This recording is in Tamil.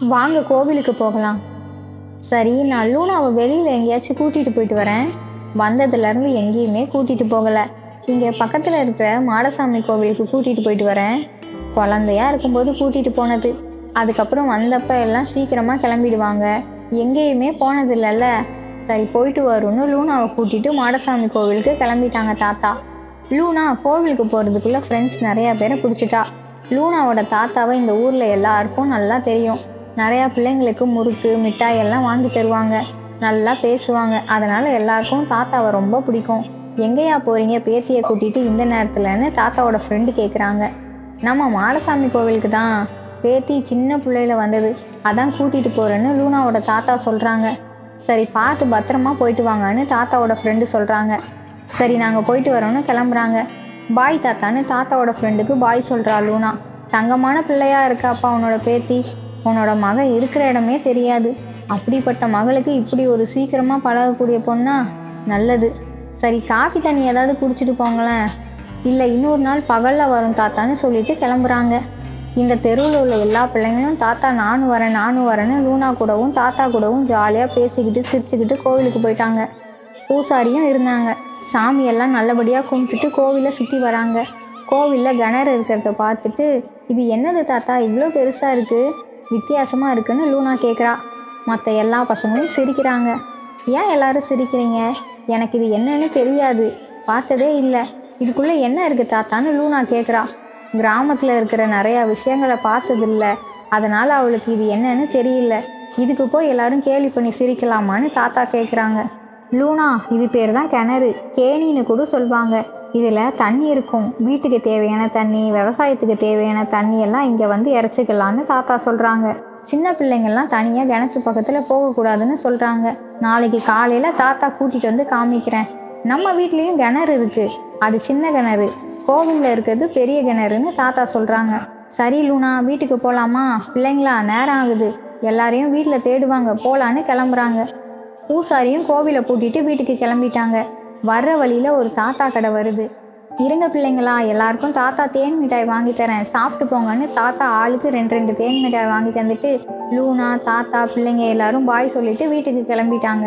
வாங்க கோவிலுக்கு போகலாம். சரி நான் லூனாவை வெளியில் எங்கேயாச்சும் கூட்டிகிட்டு போயிட்டு வரேன். வந்ததுலேருந்து எங்கேயுமே கூட்டிகிட்டு போகலை. இங்கே பக்கத்தில் இருக்கிற மாடசாமி கோவிலுக்கு கூட்டிகிட்டு போயிட்டு வரேன். குழந்தையா இருக்கும்போது கூட்டிகிட்டு போனது. அதுக்கப்புறம் வந்தப்ப எல்லாம் சீக்கிரமாக கிளம்பிடுவாங்க. எங்கேயுமே போனதில்லைல்ல. சரி போயிட்டு வரும்னு லூனாவை கூட்டிகிட்டு மாடசாமி கோவிலுக்கு கிளம்பிட்டாங்க தாத்தா. லூனா கோவிலுக்கு போகிறதுக்குள்ளே ஃப்ரெண்ட்ஸ் நிறையா பேரை பிடிச்சிட்டா. லூனாவோட தாத்தாவை இந்த ஊரில் எல்லாருக்கும் நல்லா தெரியும். நிறையா பிள்ளைங்களுக்கு முறுக்கு மிட்டாய் எல்லாம் வாங்கி தருவாங்க. நல்லா பேசுவாங்க. அதனால் எல்லாருக்கும் தாத்தாவை ரொம்ப பிடிக்கும். எங்கேயா போகிறீங்க பேத்தியை கூட்டிகிட்டு இந்த நேரத்துலன்னு தாத்தாவோட ஃப்ரெண்டு கேட்குறாங்க நம்ம மாடசாமி கோவிலுக்கு தான். பேத்தி சின்ன பிள்ளையில வந்தது. அதான் கூட்டிகிட்டு போகிறேன்னு லூனாவோட தாத்தா சொல்கிறாங்க சரி பார்த்து பத்திரமா போயிட்டு வாங்கன்னு தாத்தாவோட ஃப்ரெண்டு சொல்கிறாங்க சரி நாங்கள் போயிட்டு வரோன்னு கிளம்புறாங்க. பாய் தாத்தான்னு தாத்தாவோட ஃப்ரெண்டுக்கு பாய் சொல்கிறா லூனா. தங்கமான பிள்ளையாக இருக்காப்பா உன்னோட பேத்தி. உன்னோட மகன் இருக்கிற இடமே தெரியாது. அப்படிப்பட்ட மகளுக்கு இப்படி ஒரு சீக்கிரமாக பழகக்கூடிய பொண்ணா? நல்லது. சரி காஃபி தண்ணி ஏதாவது குடிச்சிட்டு போங்களேன். இல்லை இன்னொரு நாள் பகலில் வரும் தாத்தான்னு சொல்லிட்டு கிளம்புறாங்க. இந்த தெருவில் உள்ள எல்லா பிள்ளைங்களும் தாத்தா நானும் வரேன் நானும் வரேன்னு லூனா கூடவும் தாத்தா கூடவும் ஜாலியாக பேசிக்கிட்டு சிரிச்சுக்கிட்டு கோவிலுக்கு போயிட்டாங்க. பூசாரியும் இருந்தாங்க. சாமியெல்லாம் நல்லபடியாக கும்பிட்டுட்டு கோவிலை சுற்றி வராங்க. கோவிலில் கிணறு இருக்கிறத பார்த்துட்டு இது என்னது தாத்தா? இவ்வளோ பெருசாக இருக்குது வித்தியாசமாக இருக்குன்னு லூனா கேட்குறா மற்ற எல்லா பசங்களும் சிரிக்கிறாங்க. ஏன் எல்லாரும் சிரிக்கிறீங்க? எனக்கு இது என்னன்னு தெரியாது. பார்த்ததே இல்லை. இதுக்குள்ளே என்ன இருக்குது தாத்தான்னு லூனா கேட்குறா கிராமத்தில் இருக்கிற நிறையா விஷயங்களை பார்த்ததில்ல. அதனால் அவளுக்கு இது என்னன்னு தெரியல. இதுக்கு போய் எல்லாரும் கேலி பண்ணி சிரிக்கலாமான்னு தாத்தா கேட்குறாங்க லூனா இது பேர் தான் கிணறு. கேணின்னு கூட சொல்லுவாங்க இதில் தண்ணி இருக்கும். வீட்டுக்கு தேவையான தண்ணி விவசாயத்துக்கு தேவையான தண்ணி எல்லாம் இங்கே வந்து இறச்சிக்கலான்னு தாத்தா சொல்கிறாங்க சின்ன பிள்ளைங்கள்லாம் தனியாக கிணத்து பக்கத்தில் போகக்கூடாதுன்னு சொல்கிறாங்க நாளைக்கு காலையில் தாத்தா கூட்டிகிட்டு வந்து காமிக்கிறேன். நம்ம வீட்லேயும் கிணறு இருக்குது அது சின்ன கிணறு. கோவிலில் இருக்கிறது பெரிய கிணறுன்னு தாத்தா சொல்கிறாங்க சரி லூனா வீட்டுக்கு போகலாமா பிள்ளைங்களா நேரம் ஆகுது. எல்லாரையும் வீட்டில் தேடுவாங்க. போகலான்னு கிளம்புறாங்க. பூசாரியும் கோவிலை பூட்டிட்டு வீட்டுக்கு கிளம்பிட்டாங்க. வர்ற வழியில் ஒரு தாத்தா கடை வருது. இருங்க பிள்ளைங்களா எல்லாருக்கும் தாத்தா தேன் மிட்டாய் வாங்கி தரேன். சாப்பிட்டு போங்கன்னு தாத்தா ஆளுக்கு ரெண்டு ரெண்டு தேன் மிட்டாய் வாங்கி தந்துட்டு லூனா தாத்தா பிள்ளைங்க எல்லாரும் பாய் சொல்லிட்டு வீட்டுக்கு கிளம்பிட்டாங்க.